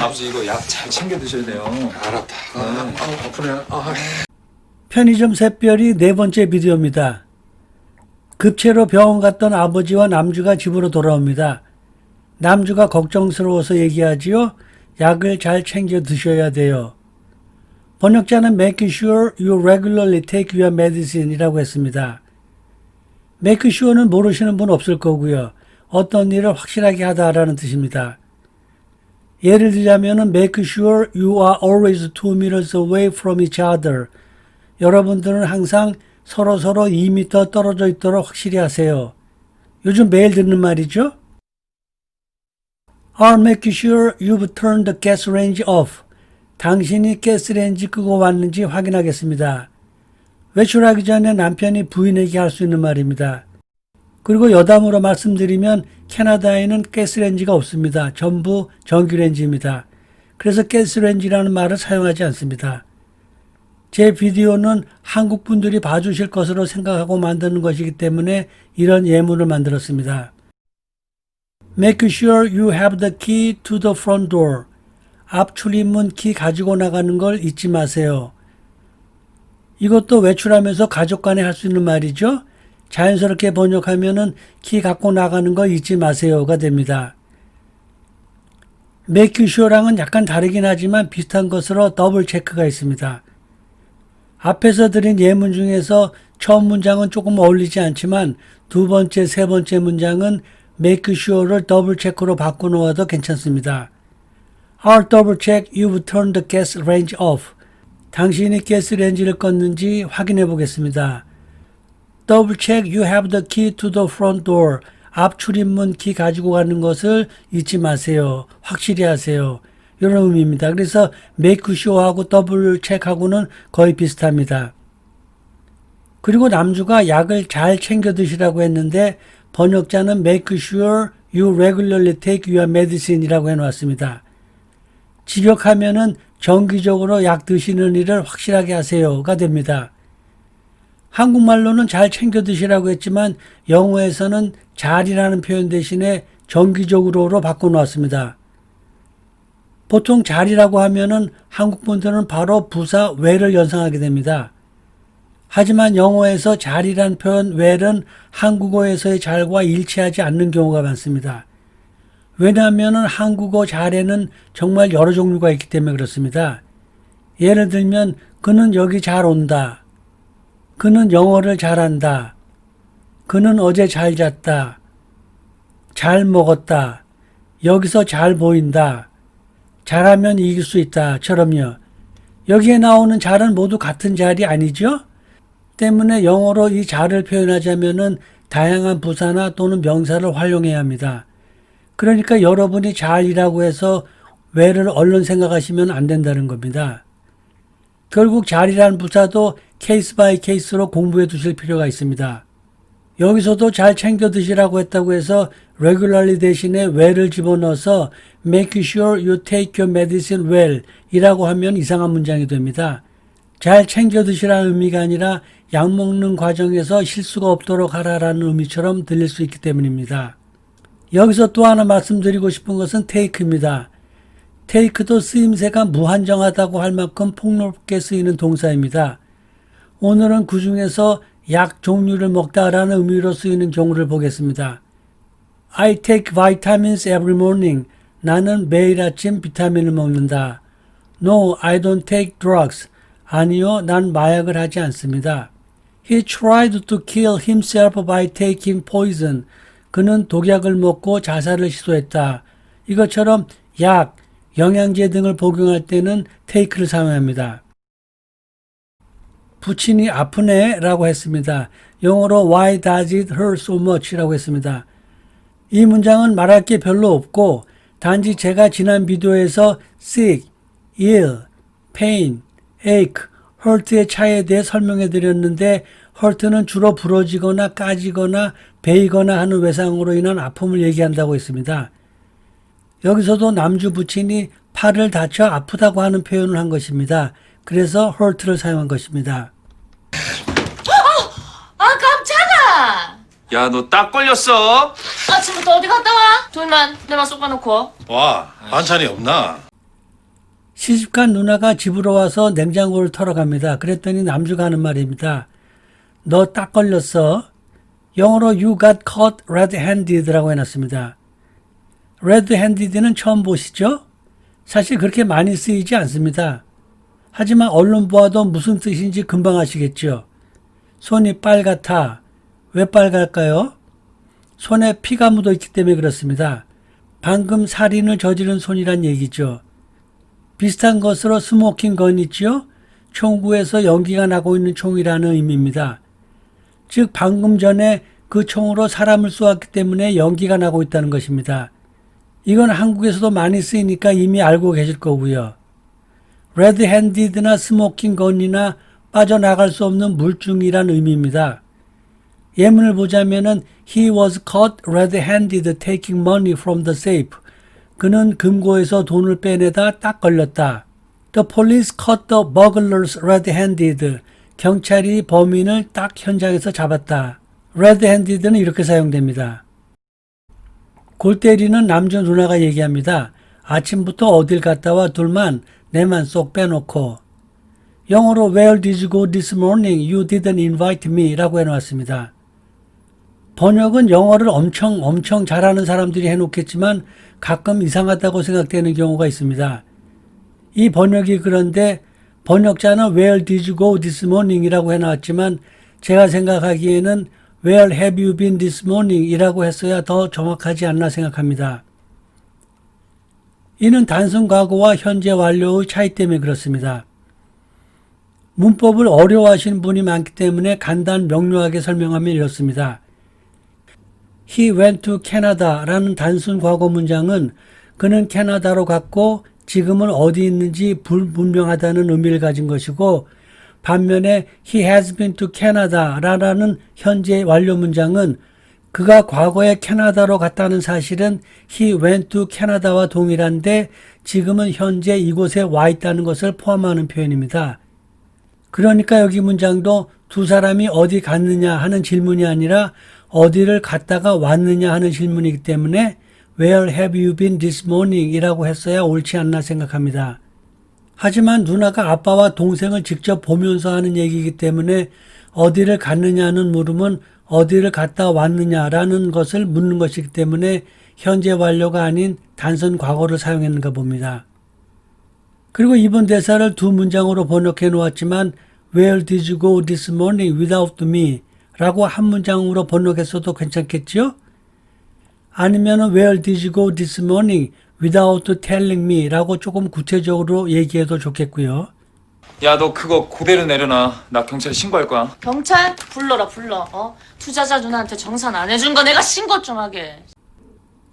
아버지 이거 약 잘 챙겨 드셔야 돼요. 알았다. 아, 아, 아프네. 아, 편의점 샛별이 네 번째 비디오입니다. 급체로 병원 갔던 아버지와 남주가 집으로 돌아옵니다. 남주가 걱정스러워서 얘기하지요. 약을 잘 챙겨 드셔야 돼요. 번역자는 make sure you regularly take your medicine 이라고 했습니다. make sure는 모르시는 분 없을 거고요. 어떤 일을 확실하게 하다라는 뜻입니다. 예를 들자면은 make sure you are always two meters away from each other. 여러분들은 항상 서로 서로 2m 떨어져 있도록 확실히 하세요. 요즘 매일 듣는 말이죠. I'll make sure you've turned the gas range off. 당신이 가스레인지 끄고 왔는지 확인하겠습니다. 외출하기 전에 남편이 부인에게 할 수 있는 말입니다. 그리고 여담으로 말씀드리면 캐나다에는 가스레인지가 없습니다. 전부 전기레인지입니다. 그래서 가스레인지라는 말을 사용하지 않습니다. 제 비디오는 한국 분들이 봐주실 것으로 생각하고 만드는 것이기 때문에 이런 예문을 만들었습니다. Make sure you have the key to the front door. 앞 출입문 키 가지고 나가는 걸 잊지 마세요. 이것도 외출하면서 가족 간에 할 수 있는 말이죠. 자연스럽게 번역하면은 키 갖고 나가는 거 잊지 마세요가 됩니다. sure랑은 약간 다르긴 하지만 비슷한 것으로 더블 체크가 있습니다. 앞에서 드린 예문 중에서 처음 문장은 조금 어울리지 않지만 두 번째, 세 번째 문장은 sure를 더블 체크로 바꿔놓아도 괜찮습니다. I'll double check you've turned the gas range off. 당신이 가스 렌지를 껐는지 확인해 보겠습니다. Double check you have the key to the front door. 앞 출입문 키 가지고 가는 것을 잊지 마세요. 확실히 하세요. 이런 의미입니다. 그래서 make sure하고 더블 체크하고는 거의 비슷합니다. 그리고 남주가 약을 잘 챙겨 드시라고 했는데 번역자는 make sure you regularly take your medicine 이라고 해놓았습니다. 직역하면은 정기적으로 약 드시는 일을 확실하게 하세요가 됩니다. 한국말로는 잘 챙겨 드시라고 했지만 영어에서는 잘이라는 표현 대신에 정기적으로로 바꿔놓았습니다. 보통 잘이라고 하면은 한국 분들은 바로 부사 well을 연상하게 됩니다. 하지만 영어에서 잘이란 표현 well은 한국어에서의 잘과 일치하지 않는 경우가 많습니다. 왜냐하면 한국어 잘에는 정말 여러 종류가 있기 때문에 그렇습니다. 예를 들면 그는 여기 잘 온다. 그는 영어를 잘한다. 그는 어제 잘 잤다. 잘 먹었다. 여기서 잘 보인다. 잘하면 이길 수 있다.처럼요. 여기에 나오는 잘은 모두 같은 잘이 아니죠? 때문에 영어로 이 잘을 표현하자면은 다양한 부사나 또는 명사를 활용해야 합니다. 그러니까 여러분이 잘이라고 해서 왜를 얼른 생각하시면 안 된다는 겁니다. 결국 잘이라는 부사도 케이스 바이 케이스로 공부해 두실 필요가 있습니다. 여기서도 잘 챙겨 드시라고 했다고 해서 regularly 대신에 well을 집어넣어서 make sure you take your medicine well 이라고 하면 이상한 문장이 됩니다. 잘 챙겨 드시라는 의미가 아니라 약 먹는 과정에서 실수가 없도록 하라라는 의미처럼 들릴 수 있기 때문입니다. 여기서 또 하나 말씀드리고 싶은 것은 take입니다. Take도 쓰임새가 무한정하다고 할 만큼 폭넓게 쓰이는 동사입니다. 오늘은 그 중에서 약 종류를 먹다라는 의미로 쓰이는 경우를 보겠습니다. I take vitamins every morning. 나는 매일 아침 비타민을 먹는다. No, I don't take drugs. 아니요, 난 마약을 하지 않습니다. He tried to kill himself by taking poison. 그는 독약을 먹고 자살을 시도했다. 이것처럼 약, 영양제 등을 복용할 때는 take를 사용합니다. 부친이 아프네 라고 했습니다. 영어로 why does it hurt so much 라고 했습니다. 이 문장은 말할 게 별로 없고 단지 제가 지난 비디오에서 sick, ill, pain, ache, hurt의 차이에 대해 설명해 드렸는데 hurt는 주로 부러지거나 까지거나 베이거나 하는 외상으로 인한 아픔을 얘기한다고 했습니다. 여기서도 남주 부친이 팔을 다쳐 아프다고 하는 표현을 한 것입니다. 그래서 hurt를 사용한 것입니다. 아 깜짝아! 야 너 딱 걸렸어. 아침부터 어디 갔다 와? 둘만 내만 쏙 봐놓고 와, 반찬이 없나? 시집간 누나가 집으로 와서 냉장고를 털어갑니다. 그랬더니 남주가 하는 말입니다. 너 딱 걸렸어. 영어로 you got caught red-handed라고 해놨습니다. Red-handed는 처음 보시죠? 사실 그렇게 많이 쓰이지 않습니다. 하지만 얼른 보아도 무슨 뜻인지 금방 아시겠죠? 손이 빨갛다. 왜 빨갈까요? 손에 피가 묻어 있기 때문에 그렇습니다. 방금 살인을 저지른 손이란 얘기죠. 비슷한 것으로 스모킹 건 있죠? 총구에서 연기가 나고 있는 총이라는 의미입니다. 즉 방금 전에 그 총으로 사람을 쏘았기 때문에 연기가 나고 있다는 것입니다. 이건 한국에서도 많이 쓰이니까 이미 알고 계실 거고요. 레드핸디드나 스모킹 건이나 빠져나갈 수 없는 물중이란 의미입니다. 예문을 보자면은 he was caught red-handed taking money from the safe. 그는 금고에서 돈을 빼내다 딱 걸렸다. The police caught the burglars red-handed. 경찰이 범인을 딱 현장에서 잡았다. red-handed는 이렇게 사용됩니다. 골 때리는 남자 누나가 얘기합니다. 아침부터 어딜 갔다 와 둘만 내만 쏙 빼놓고 영어로 Where did you go this morning? You didn't invite me 라고 해놓았습니다. 번역은 영어를 엄청 엄청 잘하는 사람들이 해놓겠지만 가끔 이상하다고 생각되는 경우가 있습니다. 이 번역이 그런데 번역자는 Where did you go this morning? 이라고 해놨지만 제가 생각하기에는 Where have you been this morning? 이라고 했어야 더 정확하지 않나 생각합니다. 이는 단순 과거와 현재 완료의 차이 때문에 그렇습니다. 문법을 어려워하시는 분이 많기 때문에 간단 명료하게 설명하면 이렇습니다. He went to Canada라는 단순 과거 문장은 그는 캐나다로 갔고 지금은 어디 있는지 불분명하다는 의미를 가진 것이고 반면에 he has been to Canada라는 현재 완료 문장은 그가 과거에 캐나다로 갔다는 사실은 he went to Canada와 동일한데 지금은 현재 이곳에 와 있다는 것을 포함하는 표현입니다. 그러니까 여기 문장도 두 사람이 어디 갔느냐 하는 질문이 아니라 어디를 갔다가 왔느냐 하는 질문이기 때문에 Where have you been this morning? 이라고 했어야 옳지 않나 생각합니다. 하지만 누나가 아빠와 동생을 직접 보면서 하는 얘기이기 때문에 어디를 갔느냐는 물음은 어디를 갔다 왔느냐라는 것을 묻는 것이기 때문에 현재 완료가 아닌 단순 과거를 사용했는가 봅니다. 그리고 이번 대사를 두 문장으로 번역해 놓았지만 Where did you go this morning without me? 라고 한 문장으로 번역했어도 괜찮겠죠? 아니면 Where did you go this morning without telling me? 라고 조금 구체적으로 얘기해도 좋겠고요. 야 너 그거 그대로 내려놔. 나 경찰에 신고할 거야. 경찰 불러라 불러. 어? 투자자 누나한테 정산 안 해준 거 내가 신고 좀 하게.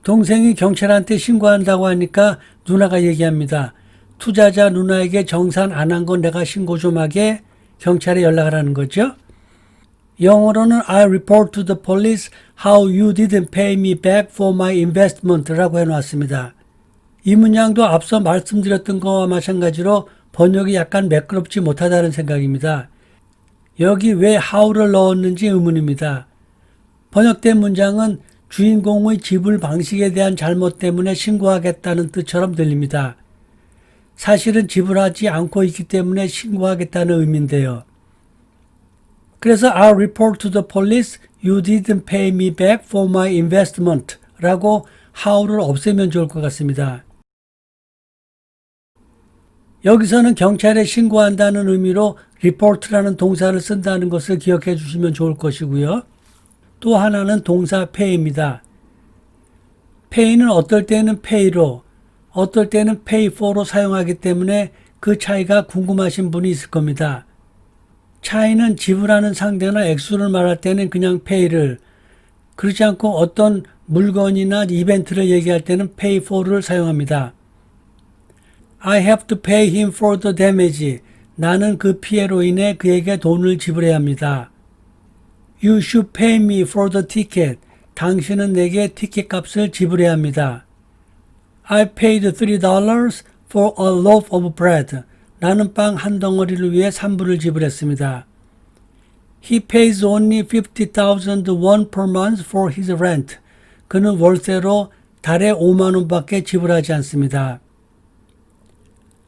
동생이 경찰한테 신고한다고 하니까 누나가 얘기합니다. 투자자 누나에게 정산 안 한 건 내가 신고 좀 하게 경찰에 연락하라는 거죠. 영어로는 I report to the police how you didn't pay me back for my investment 라고 해놓았습니다. 이 문장도 앞서 말씀드렸던 것과 마찬가지로 번역이 약간 매끄럽지 못하다는 생각입니다. 여기 왜 how를 넣었는지 의문입니다. 번역된 문장은 주인공의 지불 방식에 대한 잘못 때문에 신고하겠다는 뜻처럼 들립니다. 사실은 지불하지 않고 있기 때문에 신고하겠다는 의미인데요. 그래서 I'll report to the police you didn't pay me back for my investment 라고 how를 없애면 좋을 것 같습니다. 여기서는 경찰에 신고한다는 의미로 report라는 동사를 쓴다는 것을 기억해 주시면 좋을 것이고요. 또 하나는 동사 pay입니다. pay는 어떨 때는 pay로, 어떨 때는 pay for로 사용하기 때문에 그 차이가 궁금하신 분이 있을 겁니다. 차이는 지불하는 상대나 액수를 말할 때는 그냥 pay를, 그렇지 않고 어떤 물건이나 이벤트를 얘기할 때는 pay for를 사용합니다. I have to pay him for the damage. 나는 그 피해로 인해 그에게 돈을 지불해야 합니다. You should pay me for the ticket. 당신은 내게 티켓 값을 지불해야 합니다. I paid $3 for a loaf of bread. 나는 빵 한 덩어리를 위해 3불을 지불했습니다. He pays only 50,000 won per month for his rent. 그는 월세로 달에 5만 원밖에 지불하지 않습니다.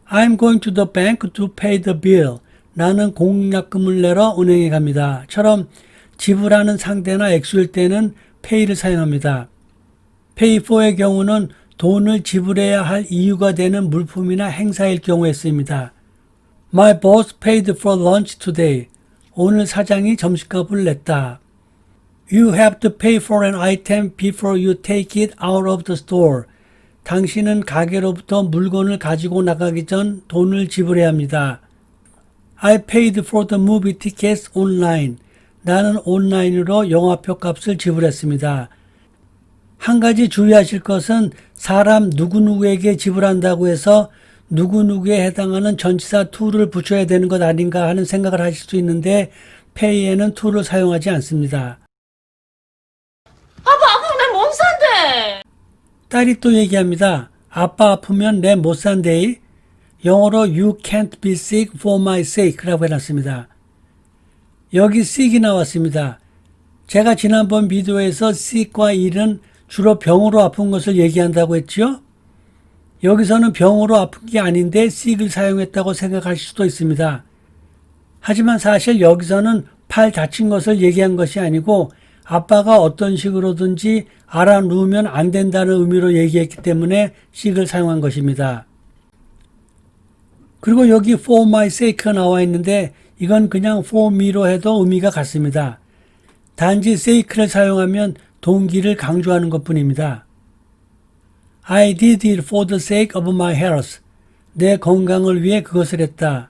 I'm going to the bank to pay the bill. 나는 공약금을 내러 은행에 갑니다. 처럼 지불하는 상대나 액수일 때는 pay를 사용합니다. pay for의 경우는 돈을 지불해야 할 이유가 되는 물품이나 행사일 경우에 쓰입니다. My boss paid for lunch today. 오늘 사장이 점심값을 냈다. You have to pay for an item before you take it out of the store. 당신은 가게로부터 물건을 가지고 나가기 전 돈을 지불해야 합니다. I paid for the movie tickets online. 나는 온라인으로 영화표 값을 지불했습니다. 한 가지 주의하실 것은 사람 누구누구에게 지불한다고 해서 누구누구에 해당하는 전치사 to를 붙여야 되는 것 아닌가 하는 생각을 하실 수 있는데 pay에는 to를 사용하지 않습니다. 아빠 아프면 내뭔 산대? 딸이 또 얘기합니다. 아빠 아프면 내 못 산대이. 영어로 you can't be sick for my sake라고 해놨습니다. 여기 sick이 나왔습니다. 제가 지난번 비디오에서 sick과 ill은 주로 병으로 아픈 것을 얘기한다고 했죠? 여기서는 병으로 아픈 게 아닌데 sick을 사용했다고 생각하실 수도 있습니다. 하지만 사실 여기서는 팔 다친 것을 얘기한 것이 아니고 아빠가 어떤 식으로든지 알아 누우면 안 된다는 의미로 얘기했기 때문에 sick을 사용한 것입니다. 그리고 여기 for my sake가 나와 있는데 이건 그냥 for me로 해도 의미가 같습니다. 단지 sake를 사용하면 동기를 강조하는 것 뿐입니다. I did it for the sake of my health. 내 건강을 위해 그것을 했다.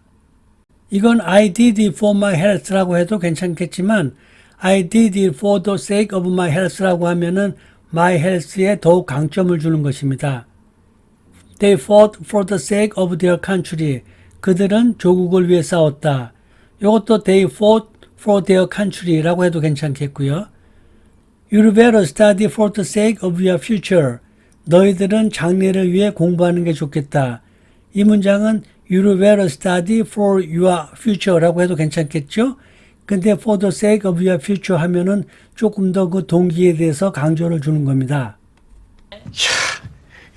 이건 I did it for my health라고 해도 괜찮겠지만 I did it for the sake of my health라고 하면은 my health에 더욱 강점을 주는 것입니다. They fought for the sake of their country. 그들은 조국을 위해 싸웠다. 이것도 they fought for their country라고 해도 괜찮겠고요. You better study for the sake of your future. 너희들은 장래를 위해 공부하는 게 좋겠다. 이 문장은 You better study for your future라고 해도 괜찮겠죠? 근데 for the sake of your future 하면은 조금 더 그 동기에 대해서 강조를 주는 겁니다.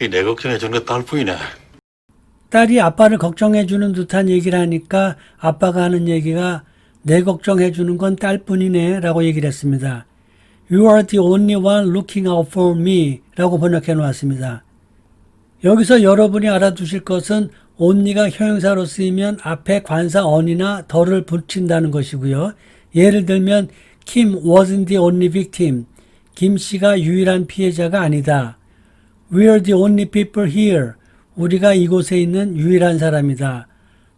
이내 걱정해 주는 거 딸뿐이네. 딸이 아빠를 걱정해 주는 듯한 얘기를 하니까 아빠가 하는 얘기가 내 걱정해 주는 건 딸뿐이네 라고 얘기를 했습니다. You are the only one looking out for me 라고 번역해 놓았습니다. 여기서 여러분이 알아두실 것은 only가 형용사로 쓰이면 앞에 관사 on이나 더를 붙인다는 것이고요. 예를 들면 Kim wasn't the only victim. 김 씨가 유일한 피해자가 아니다. We're the only people here. 우리가 이곳에 있는 유일한 사람이다.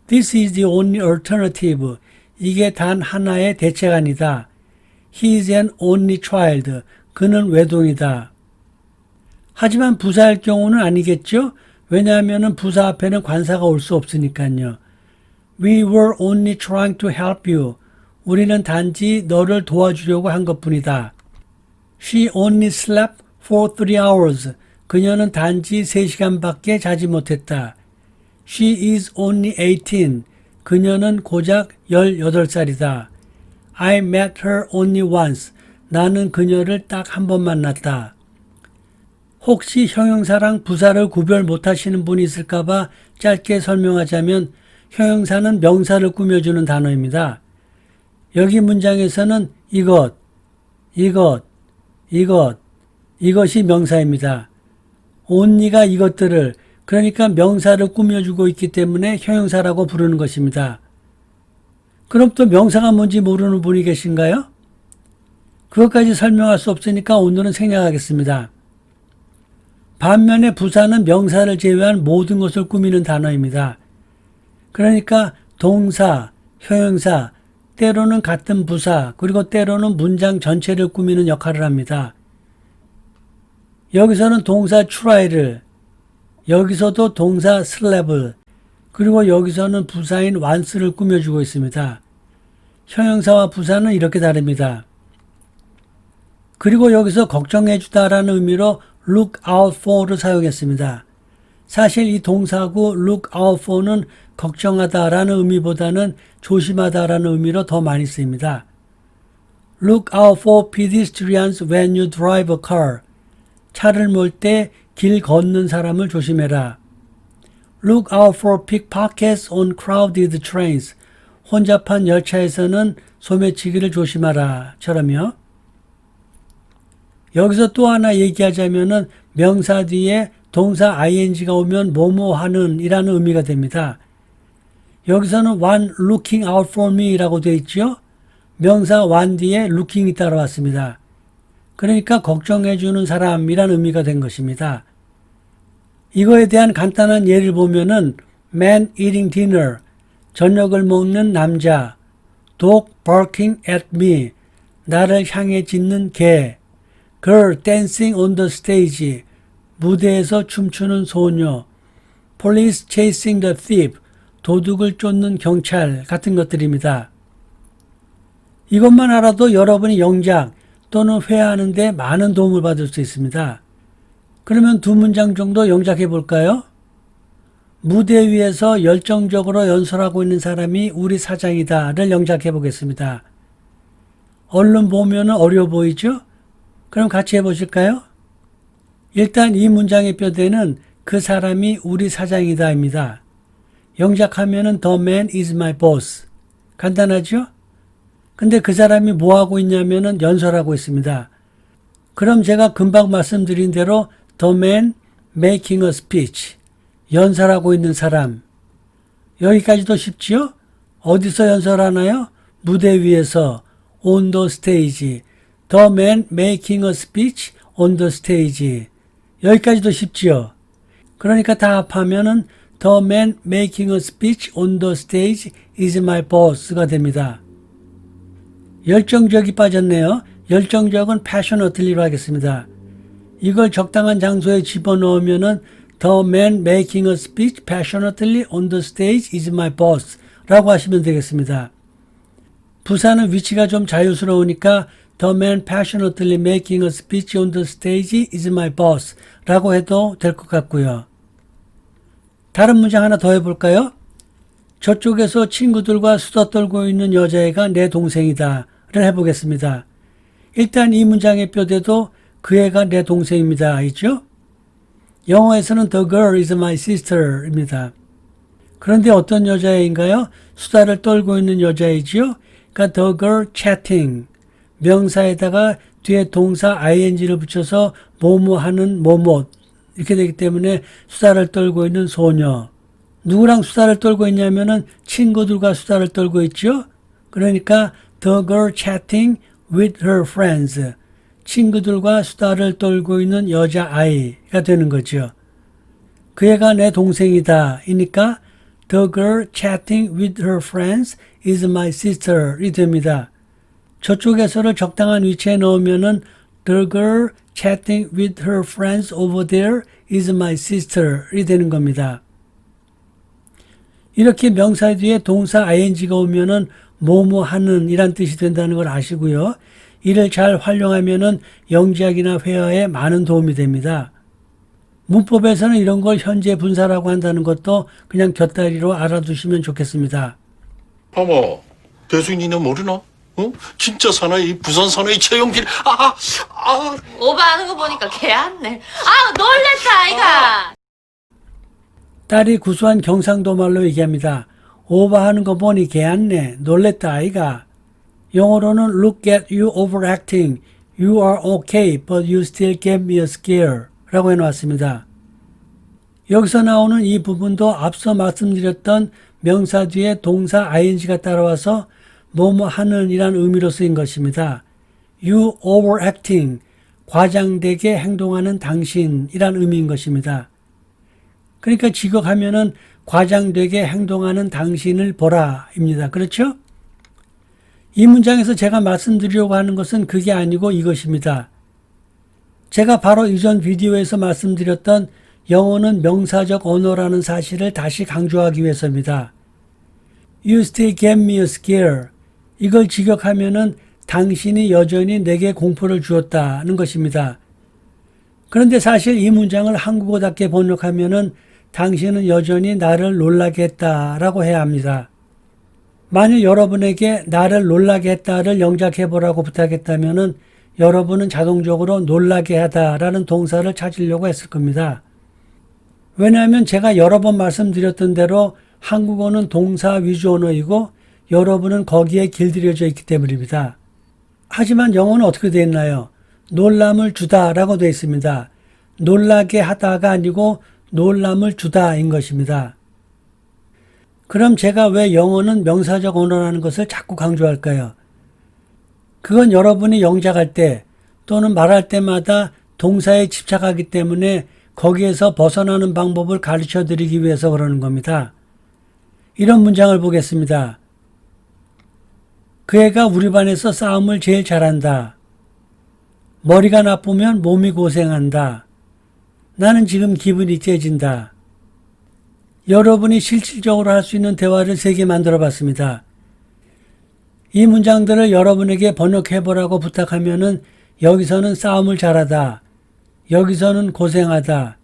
This is the only alternative. 이게 단 하나의 대책안이다. He is an only child. 그는 외동이다. 하지만 부사일 경우는 아니겠죠? 왜냐하면 부사 앞에는 관사가 올 수 없으니까요. We were only trying to help you. 우리는 단지 너를 도와주려고 한 것뿐이다. She only slept for three hours. 그녀는 단지 3시간밖에 자지 못했다. She is only 18. 그녀는 고작 18살이다. I met her only once. 나는 그녀를 딱 한 번 만났다. 혹시 형용사랑 부사를 구별 못하시는 분이 있을까봐 짧게 설명하자면 형용사는 명사를 꾸며주는 단어입니다. 여기 문장에서는 이것, 이것, 이것, 이것이 명사입니다. only가 이것들을 그러니까 명사를 꾸며주고 있기 때문에 형용사라고 부르는 것입니다. 그럼 또 명사가 뭔지 모르는 분이 계신가요? 그것까지 설명할 수 없으니까 오늘은 생략하겠습니다. 반면에 부사는 명사를 제외한 모든 것을 꾸미는 단어입니다. 그러니까 동사, 형용사, 때로는 같은 부사, 그리고 때로는 문장 전체를 꾸미는 역할을 합니다. 여기서는 동사 try를, 여기서도 동사 slap을, 그리고 여기서는 부사인 once를 꾸며주고 있습니다. 형용사와 부사는 이렇게 다릅니다. 그리고 여기서 걱정해주다라는 의미로 look out for를 사용했습니다. 사실 이 동사구 look out for는 걱정하다라는 의미보다는 조심하다라는 의미로 더 많이 쓰입니다. Look out for pedestrians when you drive a car. 차를 몰 때 길 걷는 사람을 조심해라. Look out for pickpockets on crowded trains. 혼잡한 열차에서는 소매치기를 조심하라. 처럼요. 여기서 또 하나 얘기하자면은 명사 뒤에 동사 ing가 오면 뭐뭐 하는 이라는 의미가 됩니다. 여기서는 one looking out for me 라고 되어 있죠. 명사 one 뒤에 looking이 따라왔습니다. 그러니까 걱정해주는 사람이라는 의미가 된 것입니다. 이거에 대한 간단한 예를 보면은 man eating dinner, 저녁을 먹는 남자, dog barking at me, 나를 향해 짖는 개, girl dancing on the stage, 무대에서 춤추는 소녀, police chasing the thief, 도둑을 쫓는 경찰 같은 것들입니다. 이것만 알아도 여러분이 영작 또는 회화하는데 많은 도움을 받을 수 있습니다. 그러면 두 문장 정도 영작해 볼까요? 무대 위에서 열정적으로 연설하고 있는 사람이 우리 사장이다를 영작해 보겠습니다. 얼른 보면 어려워 보이죠? 그럼 같이 해보실까요? 일단 이 문장의 뼈대는 그 사람이 우리 사장이다입니다. 영작하면은 The man is my boss. 간단하죠? 근데 그 사람이 뭐 하고 있냐면은 연설하고 있습니다. 그럼 제가 금방 말씀드린 대로 The man making a speech. 연설하고 있는 사람. 여기까지도 쉽지요? 어디서 연설하나요? 무대 위에서 on the stage. The man making a speech on the stage. 여기까지도 쉽지요? 그러니까 다 합하면은 The man making a speech on the stage is my boss가 됩니다. 열정적이 빠졌네요. 열정적은 passionately로 하겠습니다. 이걸 적당한 장소에 집어넣으면은 The man making a speech passionately on the stage is my boss 라고 하시면 되겠습니다. 부사는 위치가 좀 자유스러우니까 The man passionately making a speech on the stage is my boss 라고 해도 될 것 같고요. 다른 문장 하나 더 해볼까요? 저쪽에서 친구들과 수다 떨고 있는 여자애가 내 동생이다. 를 해보겠습니다. 일단 이 문장의 뼈대도 그 애가 내 동생입니다. 있죠? 영어에서는 the girl is my sister 입니다. 그런데 어떤 여자애인가요? 수다를 떨고 있는 여자애지요? 그러니까 the girl chatting. 명사에다가 뒤에 동사 ing를 붙여서 뭐뭐 하는 뭐뭐 이렇게 되기 때문에 수다를 떨고 있는 소녀. 누구랑 수다를 떨고 있냐면은 친구들과 수다를 떨고 있죠? 그러니까 the girl chatting with her friends. 친구들과 수다를 떨고 있는 여자아이가 되는 거죠. 그 애가 내 동생이다. 이니까 the girl chatting with her friends is my sister이 됩니다. 저쪽에서를 적당한 위치에 넣으면은 the girl chatting with her friends over there is my sister이 되는 겁니다. 이렇게 명사 뒤에 동사 ing가 오면은 뭐뭐 하는 이란 뜻이 된다는 걸 아시고요. 이를 잘 활용하면은 영지학이나 회화에 많은 도움이 됩니다. 문법에서는 이런 걸 현재 분사라고 한다는 것도 그냥 곁다리로 알아두시면 좋겠습니다. 어머, 배수인이는 모르나? 어? 진짜 사나이, 부산 사나이 최영길. 아, 아, 오버하는 거 보니까 개안네. 아 놀랬다 아이가. 딸이 구수한 경상도 말로 얘기합니다. 오버하는 거 보니 개안네. 놀랬다 아이가. 영어로는 look at you overacting. You are okay, but you still gave me a scare. 라고 해놓았습니다. 여기서 나오는 이 부분도 앞서 말씀드렸던 명사 뒤에 동사 ing가 따라와서 뭐뭐 하는 이란 의미로 쓰인 것입니다. You overacting. 과장되게 행동하는 당신이란 의미인 것입니다. 그러니까 직역하면은 과장되게 행동하는 당신을 보라입니다. 그렇죠? 이 문장에서 제가 말씀드리려고 하는 것은 그게 아니고 이것입니다. 제가 바로 이전 비디오에서 말씀드렸던 영어는 명사적 언어라는 사실을 다시 강조하기 위해서입니다. You still gave me a scare. 이걸 직역하면은 당신이 여전히 내게 공포를 주었다는 것입니다. 그런데 사실 이 문장을 한국어답게 번역하면은 당신은 여전히 나를 놀라게 했다라고 해야 합니다. 만일 여러분에게 나를 놀라게 했다를 영작해 보라고 부탁했다면은 여러분은 자동적으로 놀라게 하다라는 동사를 찾으려고 했을 겁니다. 왜냐하면 제가 여러 번 말씀드렸던 대로 한국어는 동사 위주 언어이고 여러분은 거기에 길들여져 있기 때문입니다. 하지만 영어는 어떻게 되어 있나요? 놀람을 주다라고 되어 있습니다. 놀라게 하다가 아니고 놀람을 주다인 것입니다. 그럼 제가 왜 영어는 명사적 언어라는 것을 자꾸 강조할까요? 그건 여러분이 영작할 때 또는 말할 때마다 동사에 집착하기 때문에 거기에서 벗어나는 방법을 가르쳐 드리기 위해서 그러는 겁니다. 이런 문장을 보겠습니다. 그 애가 우리 반에서 싸움을 제일 잘한다. 머리가 나쁘면 몸이 고생한다. 나는 지금 기분이 째진다. 여러분이 실질적으로 할 수 있는 대화를 세 개 만들어 봤습니다. 이 문장들을 여러분에게 번역해 보라고 부탁하면은 여기서는 싸움을 잘하다. 여기서는 고생하다.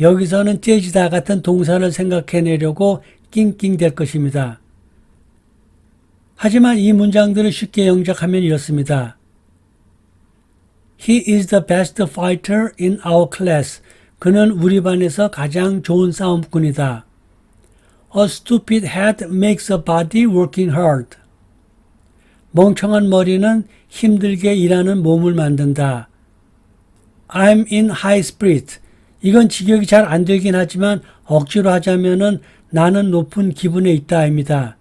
여기서는 째지다 같은 동사를 생각해내려고 낑낑댈 것입니다. 하지만 이 문장들을 쉽게 영작하면 이렇습니다. He is the best fighter in our class. 그는 우리 반에서 가장 좋은 싸움꾼이다. A stupid head makes a body working hard. 멍청한 머리는 힘들게 일하는 몸을 만든다. I'm in high spirit. 이건 직역이 잘 안 되긴 하지만 억지로 하자면은 나는 높은 기분에 있다입니다.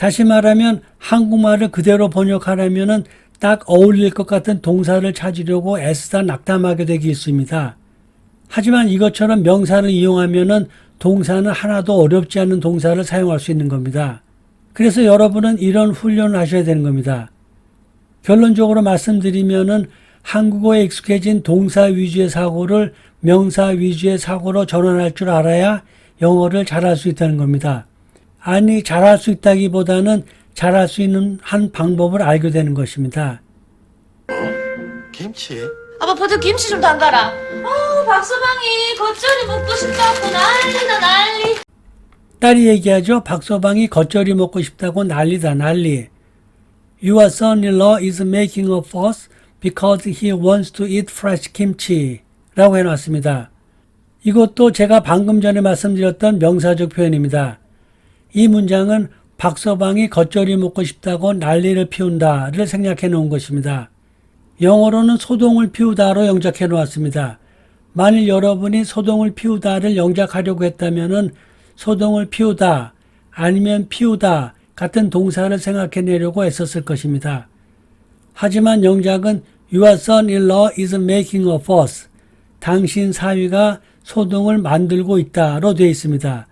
다시 말하면 한국말을 그대로 번역하려면은 딱 어울릴 것 같은 동사를 찾으려고 애쓰다 낙담하게 되기 있습니다. 하지만 이것처럼 명사를 이용하면은 동사는 하나도 어렵지 않은 동사를 사용할 수 있는 겁니다. 그래서 여러분은 이런 훈련을 하셔야 되는 겁니다. 결론적으로 말씀드리면은 한국어에 익숙해진 동사 위주의 사고를 명사 위주의 사고로 전환할 줄 알아야 영어를 잘할 수 있다는 겁니다. 아니, 잘할 수 있다기보다는 잘할 수 있는 한 방법을 알게 되는 것입니다. 김치? 아빠 버터 김치 좀 담가라. 아 박서방이 겉절이 먹고 싶다고 난리다 난리. 딸이 얘기하죠. 박서방이 겉절이 먹고 싶다고 난리다 난리. Your son-in-law is making a fuss because he wants to eat fresh kimchi 라고 해놨습니다. 이것도 제가 방금 전에 말씀드렸던 명사적 표현입니다. 이 문장은 박서방이 겉절이 먹고 싶다고 난리를 피운다를 생략해 놓은 것입니다. 영어로는 소동을 피우다로 영작해 놓았습니다. 만일 여러분이 소동을 피우다를 영작하려고 했다면은 소동을 피우다 아니면 피우다 같은 동사를 생각해 내려고 애썼을 것입니다. 하지만 영작은 Your son-in-law is making a fuss. 당신 사위가 소동을 만들고 있다로 되어 있습니다.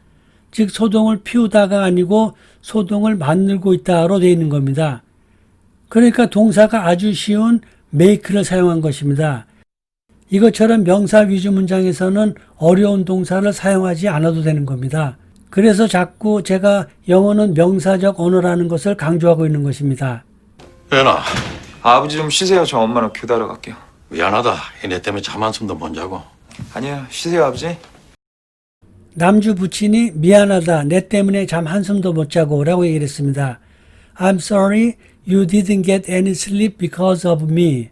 즉 소동을 피우다가 아니고 소동을 만들고 있다로 되어 있는 겁니다. 그러니까 동사가 아주 쉬운 make를 사용한 것입니다. 이것처럼 명사 위주 문장에서는 어려운 동사를 사용하지 않아도 되는 겁니다. 그래서 자꾸 제가 영어는 명사적 언어라는 것을 강조하고 있는 것입니다. 연아, 아버지 좀 쉬세요. 저 엄마랑 교대하러 갈게요. 미안하다. 얘네 때문에 잠 한숨도 못 자고. 아니에요. 쉬세요, 아버지. 남주 부친이 미안하다. 내 때문에 잠 한숨도 못 자고 라고 얘기를 했습니다. I'm sorry you didn't get any sleep because of me.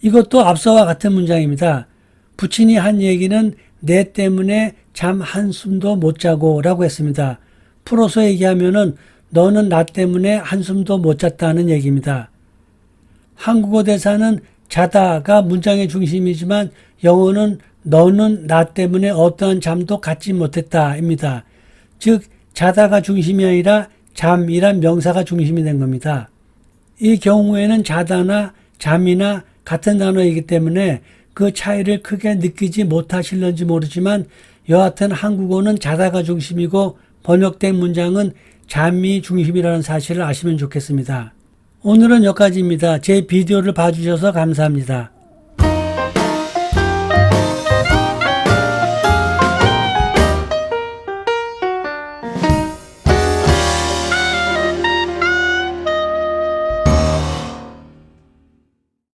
이것도 앞서와 같은 문장입니다. 부친이 한 얘기는 내 때문에 잠 한숨도 못 자고 라고 했습니다. 풀어서 얘기하면은 너는 나 때문에 한숨도 못 잤다는 얘기입니다. 한국어 대사는 자다가 문장의 중심이지만 영어는 너는 나 때문에 어떠한 잠도 갖지 못했다입니다. 즉 자다가 중심이 아니라 잠이란 명사가 중심이 된 겁니다. 이 경우에는 자다나 잠이나 같은 단어이기 때문에 그 차이를 크게 느끼지 못하실런지 모르지만 여하튼 한국어는 자다가 중심이고 번역된 문장은 잠이 중심이라는 사실을 아시면 좋겠습니다. 오늘은 여기까지입니다. 제 비디오를 봐주셔서 감사합니다.